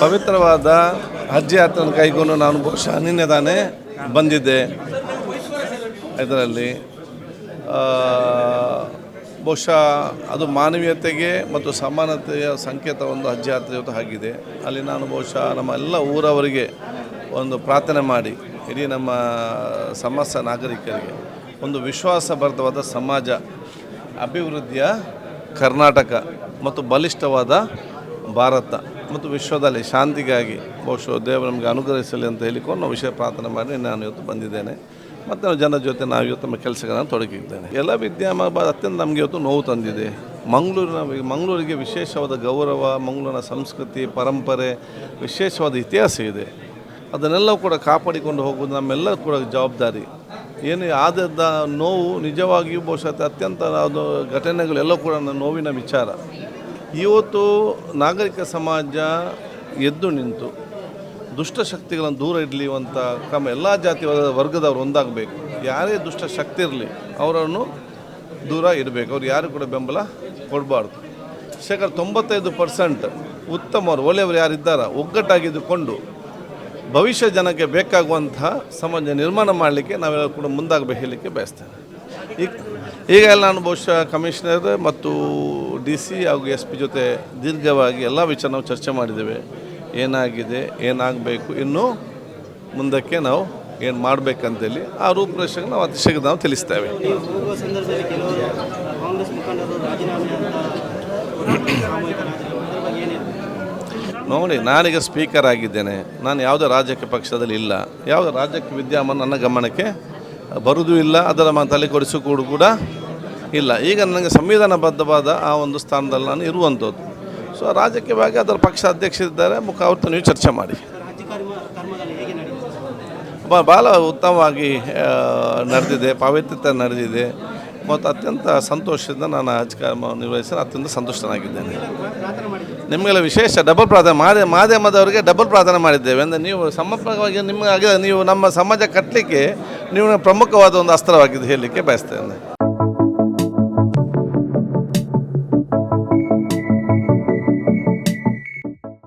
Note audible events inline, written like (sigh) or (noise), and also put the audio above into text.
ಪವಿತ್ರವಾದ ಹಜ್ ಯಾತ್ರೆಯನ್ನು ಕೈಗೊಂಡು ನಾನು ಬಹುಶಃ ನಿನ್ನೆ ತಾನೇ ಬಂದಿದ್ದೆ. ಇದರಲ್ಲಿ ಬಹುಶಃ ಅದು ಮಾನವೀಯತೆಗೆ ಮತ್ತು ಸಮಾನತೆಯ ಸಂಕೇತ ಒಂದು ಹಜ್ ಯಾತ್ರೆ ಆಗಿದೆ. ಅಲ್ಲಿ ನಾನು ಬಹುಶಃ ನಮ್ಮ ಎಲ್ಲ ಊರವರಿಗೆ ಒಂದು ಪ್ರಾರ್ಥನೆ ಮಾಡಿ, ಇಡೀ ನಮ್ಮ ಸಮಸ್ತ ನಾಗರಿಕರಿಗೆ ಒಂದು ವಿಶ್ವಾಸಭರಿತವಾದ ಸಮಾಜ, ಅಭಿವೃದ್ಧಿಯ ಕರ್ನಾಟಕ ಮತ್ತು ಬಲಿಷ್ಠವಾದ ಭಾರತ. ಮತ್ತು ವಿಶ್ವದಲ್ಲಿ ಶಾಂತಿಗಾಗಿ ಬಹುಶಃ ದೇವರು ನಮಗೆ ಅನುಗ್ರಹಿಸಲಿ ಅಂತ ಹೇಳಿಕೊಂಡು ನಾವು ವಿಷಯ ಪ್ರಾರ್ಥನೆ ಮಾಡಿ ನಾನು ಇವತ್ತು ಬಂದಿದ್ದೇನೆ. ಮತ್ತು ನಾವು ಜನರ ಜೊತೆ ನಾವು ಇವತ್ತು ನಮ್ಮ ಕೆಲಸಗಳನ್ನು ತೊಡಗಿದ್ದೇನೆ. ಎಲ್ಲ ವಿದ್ಯಮಾನ ಅತ್ಯಂತ ನಮಗೆ ಇವತ್ತು ನೋವು ತಂದಿದೆ. ಮಂಗಳೂರಿನ ಮಂಗಳೂರಿಗೆ ವಿಶೇಷವಾದ ಗೌರವ, ಮಂಗಳೂರಿನ ಸಂಸ್ಕೃತಿ, ಪರಂಪರೆ, ವಿಶೇಷವಾದ ಇತಿಹಾಸ ಇದೆ. ಅದನ್ನೆಲ್ಲ ಕೂಡ ಕಾಪಾಡಿಕೊಂಡು ಹೋಗುವುದು ನಮ್ಮೆಲ್ಲ ಕೂಡ ಜವಾಬ್ದಾರಿ. ಏನು ಆದ ನೋವು ನಿಜವಾಗಿಯೂ ಬಹುಶಃ ಅತ್ಯಂತ ಅದು ಘಟನೆಗಳೆಲ್ಲ ಕೂಡ ನೋವಿನ ವಿಚಾರ. ಇವತ್ತು ನಾಗರಿಕ ಸಮಾಜ ಎದ್ದು ನಿಂತು ದುಷ್ಟಶಕ್ತಿಗಳನ್ನು ದೂರ ಇಡಲಿ ಅಂತ ಕ್ರಮ ಎಲ್ಲ ಜಾತಿ ವರ್ಗ- ವರ್ಗದವರು ಒಂದಾಗಬೇಕು. ಯಾರೇ ದುಷ್ಟಶಕ್ತಿ ಇರಲಿ, ಅವರನ್ನು ದೂರ ಇಡಬೇಕು. ಅವ್ರು ಯಾರು ಕೂಡ ಬೆಂಬಲ ಕೊಡಬಾರ್ದು. ಶೇಕಡ ತೊಂಬತ್ತೈದು ಪರ್ಸೆಂಟ್ ಉತ್ತಮರು, ಒಳ್ಳೆಯವರು ಯಾರಿದ್ದಾರ ಒಗ್ಗಟ್ಟಾಗಿದ್ದುಕೊಂಡು ಭವಿಷ್ಯ ಜನಕ್ಕೆ ಬೇಕಾಗುವಂತಹ ಸಮಾಜ ನಿರ್ಮಾಣ ಮಾಡಲಿಕ್ಕೆ ನಾವೆಲ್ಲ ಕೂಡ ಮುಂದಾಗಬೇಕು ಹೇಳಲಿಕ್ಕೆ ಬಯಸ್ತೇನೆ. ಈಗ ಈಗ ಎಲ್ಲ ನಾನು ಬಹುಶಃ ಕಮಿಷನರ್ ಮತ್ತು ಡಿ ಸಿ ಹಾಗೂ ಎಸ್ ಪಿ ಜೊತೆ ದೀರ್ಘವಾಗಿ ಎಲ್ಲ ವಿಚಾರ ನಾವು ಚರ್ಚೆ ಮಾಡಿದ್ದೇವೆ. ಏನಾಗಿದೆ ಏನಾಗಬೇಕು ಇನ್ನು ಮುಂದಕ್ಕೆ ನಾವು ಏನು ಮಾಡಬೇಕಂತೇಳಿ ಆ ರೂಪುರೇಷೆಗೆ ನಾವು ಅತಿ ಶೀಘ್ರ ನಾವು ತಿಳಿಸ್ತೇವೆ (coughs) ನೋಡಿ ನಾನೀಗ ಸ್ಪೀಕರ್ ಆಗಿದ್ದೇನೆ. ನಾನು ಯಾವುದೇ ರಾಜಕೀಯ ಪಕ್ಷದಲ್ಲಿ ಇಲ್ಲ. ಯಾವುದೇ ರಾಜಕೀಯ ವಿದ್ಯಮಾನ ನನ್ನ ಗಮನಕ್ಕೆ ಬರುವುದೂ ಇಲ್ಲ, ಅದರ ಮ ತಲೆ ಕೊಡಿಸಿಕೊಡು ಕೂಡ ಇಲ್ಲ. ಈಗ ನನಗೆ ಸಂವಿಧಾನಬದ್ಧವಾದ ಆ ಒಂದು ಸ್ಥಾನದಲ್ಲಿ ನಾನು ಇರುವಂಥದ್ದು. ಸೊ ರಾಜಕೀಯವಾಗಿ ಅದರ ಪಕ್ಷ ಅಧ್ಯಕ್ಷರಿದ್ದಾರೆ ಮುಖ ಅವ್ರದ್ದು ನೀವು ಚರ್ಚೆ ಮಾಡಿ. ಭಾಳ ಉತ್ತಮವಾಗಿ ನಡೆದಿದೆ, ಪಾವಿತ್ರ್ಯತೆ ನಡೆದಿದೆ. ಮತ್ತು ಅತ್ಯಂತ ಸಂತೋಷದಿಂದ ನಾನು ಹಜ್ ನಿರ್ವಹಿಸಲು ನಿರ್ವಹಿಸಿ ಅತ್ಯಂತ ಮಾಡಿದ್ದೀವಿ ನಿಮಗೆಲ್ಲ ವಿಶೇಷ ಡಬಲ್ ಪ್ರಾರ್ಥನೆ. ಮಾಧ್ಯ ಮಾಧ್ಯಮದವರಿಗೆ ಡಬಲ್ ಪ್ರಾರ್ಥನೆ ಮಾಡಿದ್ದೇವೆ. ಅಂದರೆ ನೀವು ಸಮರ್ಪಕವಾಗಿ ನಿಮಗೆ ನೀವು ನಮ್ಮ ಸಮಾಜ ಕಟ್ಟಲಿಕ್ಕೆ ನೀವು ಪ್ರಮುಖವಾದ ಒಂದು ಅಸ್ತ್ರವಾಗಿದೆ ಹೇಳಲಿಕ್ಕೆ ಬಯಸ್ತೇನೆ.